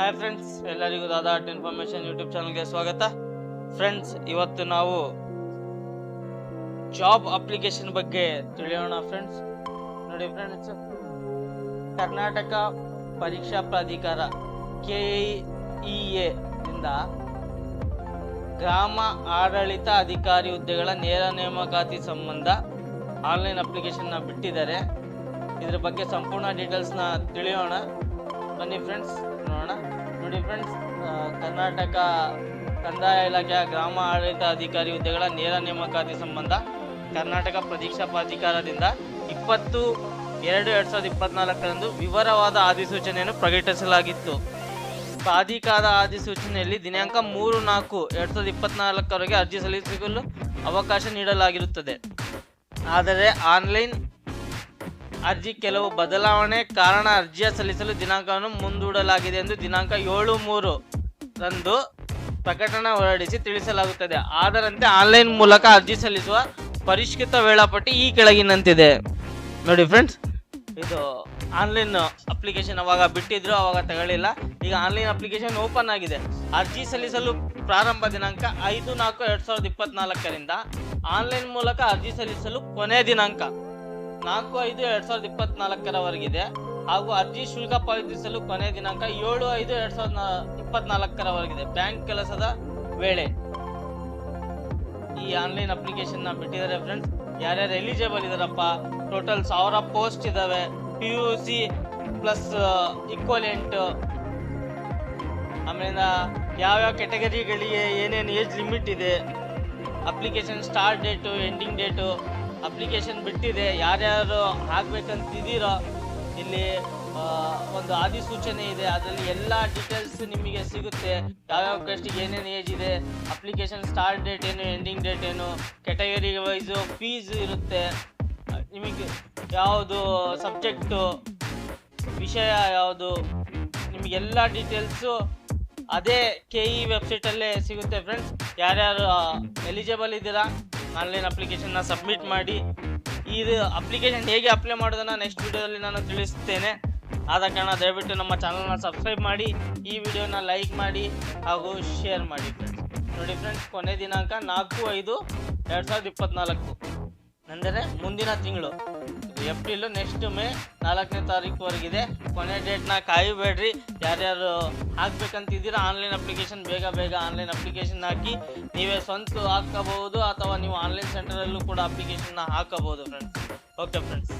Hi friends ಎಲ್ಲರಿಗೂ ದಾದಾ art information YouTube ಚಾನಲ್ಗೆ ಸ್ವಾಗತ. ಫ್ರೆಂಡ್ಸ್ ಇವತ್ತು ನಾವು ಜಾಬ್ ಅಪ್ಲಿಕೇಶನ್ ಬಗ್ಗೆ ತಿಳಿಯೋಣ ಫ್ರೆಂಡ್ಸ್ ನೋಡಿ ಫ್ರೆಂಡ್ಸ್ ಕರ್ನಾಟಕ ಪರೀಕ್ಷಾ ಪ್ರಾಧಿಕಾರ ಕೆ ಇ ಎದಿಂದ ಗ್ರಾಮ ಆಡಳಿತ ಅಧಿಕಾರಿ ಹುದ್ದೆಗಳ ನೇರ ನೇಮಕಾತಿ ಸಂಬಂಧ ಆನ್ಲೈನ್ ಅಪ್ಲಿಕೇಶನ್ನ ಬಿಟ್ಟಿದ್ದಾರೆ. ಇದ್ರ ಬಗ್ಗೆ ಸಂಪೂರ್ಣ ಡೀಟೇಲ್ಸ್ನ ತಿಳಿಯೋಣ. ಬನ್ನಿ ಫ್ರೆಂಡ್ಸ್ ನೋಡೋಣ. ನೋಡಿ ಫ್ರೆಂಡ್ಸ್ ಕರ್ನಾಟಕ ಕಂದಾಯ ಇಲಾಖೆಯ ಗ್ರಾಮ ಆಡಳಿತ ಅಧಿಕಾರಿ ಹುದ್ದೆಗಳ ನೇರ ನೇಮಕಾತಿ ಸಂಬಂಧ ಕರ್ನಾಟಕ ಪ್ರದೀಕ್ಷಾ ಪ್ರಾಧಿಕಾರದಿಂದ ಇಪ್ಪತ್ತು ಎರಡು ಎರಡು ಸಾವಿರದ ಇಪ್ಪತ್ನಾಲ್ಕರಂದು ವಿವರವಾದ ಅಧಿಸೂಚನೆಯನ್ನು ಪ್ರಕಟಿಸಲಾಗಿತ್ತು. ಪ್ರಾಧಿಕಾರ ಅಧಿಸೂಚನೆಯಲ್ಲಿ ದಿನಾಂಕ ಮೂರು ನಾಲ್ಕು ಎರಡು ಸಾವಿರದ ಇಪ್ಪತ್ನಾಲ್ಕರವರೆಗೆ ಅರ್ಜಿ ಸಲ್ಲಿಸಲು ಅವಕಾಶ ನೀಡಲಾಗಿರುತ್ತದೆ. ಆದರೆ ಆನ್ಲೈನ್ ಅರ್ಜಿ ಕೆಲವು ಬದಲಾವಣೆ ಕಾರಣ ಅರ್ಜಿಯ ಸಲ್ಲಿಸಲು ದಿನಾಂಕವನ್ನು ಮುಂದೂಡಲಾಗಿದೆ ಎಂದು ದಿನಾಂಕ ಏಳು ಮೂರು ರಂದು ಪ್ರಕಟಣೆ ಹೊರಡಿಸಿ ತಿಳಿಸಲಾಗುತ್ತದೆ. ಅದರಂತೆ ಆನ್ಲೈನ್ ಮೂಲಕ ಅರ್ಜಿ ಸಲ್ಲಿಸುವ ಪರಿಷ್ಕೃತ ವೇಳಾಪಟ್ಟಿ ಈ ಕೆಳಗಿನಂತಿದೆ. ನೋಡಿ ಫ್ರೆಂಡ್ಸ್, ಇದು ಆನ್ಲೈನ್ ಅಪ್ಲಿಕೇಶನ್ ಅವಾಗ ಬಿಟ್ಟಿದ್ರು, ಅವಾಗ ತಗೊಳ್ಳಿಲ್ಲ. ಈಗ ಆನ್ಲೈನ್ ಅಪ್ಲಿಕೇಶನ್ ಓಪನ್ ಆಗಿದೆ. ಅರ್ಜಿ ಸಲ್ಲಿಸಲು ಪ್ರಾರಂಭ ದಿನಾಂಕ ಐದು ನಾಲ್ಕು ಎರಡು ಸಾವಿರದ ಇಪ್ಪತ್ನಾಲ್ಕರಿಂದ ಆನ್ಲೈನ್ ಮೂಲಕ ಅರ್ಜಿ ಸಲ್ಲಿಸಲು ಕೊನೆಯ ದಿನಾಂಕ. ನಾಲ್ಕು ಐದು ಎರಡ್ ಸಾವಿರದ ಇಪ್ಪತ್ನಾಲ್ಕರವರೆಗಿದೆ. ಹಾಗೂ ಅರ್ಜಿ ಶುಲ್ಕ ಪಾವತಿಸಲು ಕೊನೆಯ ದಿನಾಂಕ ಏಳು ಐದು ಎರಡ್ ಸಾವಿರದ ಇಪ್ಪತ್ನಾಲ್ಕರವರೆಗಿದೆ. ಬ್ಯಾಂಕ್ ಕೆಲಸದ ವೇಳೆ. ಈ ಆನ್ಲೈನ್ ಅಪ್ಲಿಕೇಶನ್ನ ಬಿಟ್ಟಿದ್ದಾರೆ ಫ್ರೆಂಡ್ಸ್. ಯಾರ್ಯಾರು ಎಲಿಜಿಬಲ್ ಇದಾರಪ್ಪ ಟೋಟಲ್ ಸಾವಿರ ಪೋಸ್ಟ್ ಇದಾವೆ. P U C plus equivalent ಆಮೇಲೆ ಯಾವ್ಯಾವ ಕ್ಯಾಟಗರಿಗಳಿಗೆ ಏನೇನು ಏಜ್ ಲಿಮಿಟ್ ಇದೆ. Application start date, ending date. Application ಬಿಟ್ಟಿದೆ, ಯಾರ್ಯಾರು ಹಾಕ್ಬೇಕಂತಿದ್ದೀರೋ ಇಲ್ಲಿ ಒಂದು ಅಧಿಸೂಚನೆ ಇದೆ, ಅದರಲ್ಲಿ ಎಲ್ಲ ಡೀಟೇಲ್ಸ್ ನಿಮಗೆ ಸಿಗುತ್ತೆ. ಯಾವ್ಯಾವ ಕಷ್ಟಿಗೆ ಏನೇನು ಏಜ್ ಇದೆ ಅಪ್ಲಿಕೇಶನ್ ಸ್ಟಾರ್ಟ್ ಡೇಟ್ ಏನು ಎಂಡಿಂಗ್ ಡೇಟ್ ಏನು ಕೆಟಗರಿ ವೈಸು ಫೀಸ್ ಇರುತ್ತೆ. ನಿಮಗೆ ಯಾವುದು ಸಬ್ಜೆಕ್ಟು ವಿಷಯ ಯಾವುದು ನಿಮಗೆಲ್ಲ ಡೀಟೇಲ್ಸು ಅದೇ ಕೆ ಇ ವೆಬ್ಸೈಟಲ್ಲೇ ಸಿಗುತ್ತೆ ಫ್ರೆಂಡ್ಸ್ ಯಾರ್ಯಾರು ಎಲಿಜಿಬಲ್ ಇದ್ದೀರಾ ಆನ್ಲೈನ್ ಅಪ್ಲಿಕೇಶನ್ನ ಸಬ್ಮಿಟ್ ಮಾಡಿ. ಇದು ಅಪ್ಲಿಕೇಶನ್ ಹೇಗೆ ಅಪ್ಲೈ ಮಾಡೋದನ್ನು ನೆಕ್ಸ್ಟ್ ವಿಡಿಯೋದಲ್ಲಿ ನಾನು ತಿಳಿಸ್ತೇನೆ. ಆದ ಕಾರಣ ದಯವಿಟ್ಟು ನಮ್ಮ ಚಾನಲ್ನ ಸಬ್ಸ್ಕ್ರೈಬ್ ಮಾಡಿ, ಈ ವಿಡಿಯೋನ ಲೈಕ್ ಮಾಡಿ ಹಾಗೂ ಶೇರ್ ಮಾಡಿ ಫ್ರೆಂಡ್ಸ್ ನೋಡಿ ಫ್ರೆಂಡ್ಸ್ ಕೊನೆ ದಿನಾಂಕ ನಾಲ್ಕು ಐದು ಎರಡು ಸಾವಿರದ ಇಪ್ಪತ್ನಾಲ್ಕು. ಅಂದರೆ ಮುಂದಿನ ತಿಂಗಳು. ಏಪ್ರಿಲ್ ನೆಕ್ಸ್ಟ್ ಮೇ ನಾಲ್ಕನೇ ತಾರೀಕುವರೆಗಿದೆ. ಕೊನೆ ಡೇಟ್ನ ಕಾಯಬೇಡ್ರಿ. ಯಾರ್ಯಾರು ಹಾಕ್ಬೇಕಂತಿದ್ದೀರಾ, ಆನ್ಲೈನ್ ಅಪ್ಲಿಕೇಶನ್, ಬೇಗ ಬೇಗ ಆನ್ಲೈನ್ ಅಪ್ಲಿಕೇಶನ್ ಹಾಕಿ ನೀವೇ ಸ್ವಂತ ಹಾಕಬಹುದು ಅಥವಾ ನೀವು ಆನ್ಲೈನ್ ಸೆಂಟರಲ್ಲೂ ಕೂಡ ಅಪ್ಲಿಕೇಶನ್ನ ಹಾಕಬಹುದು ಫ್ರೆಂಡ್ಸ್ ಓಕೆ ಫ್ರೆಂಡ್ಸ್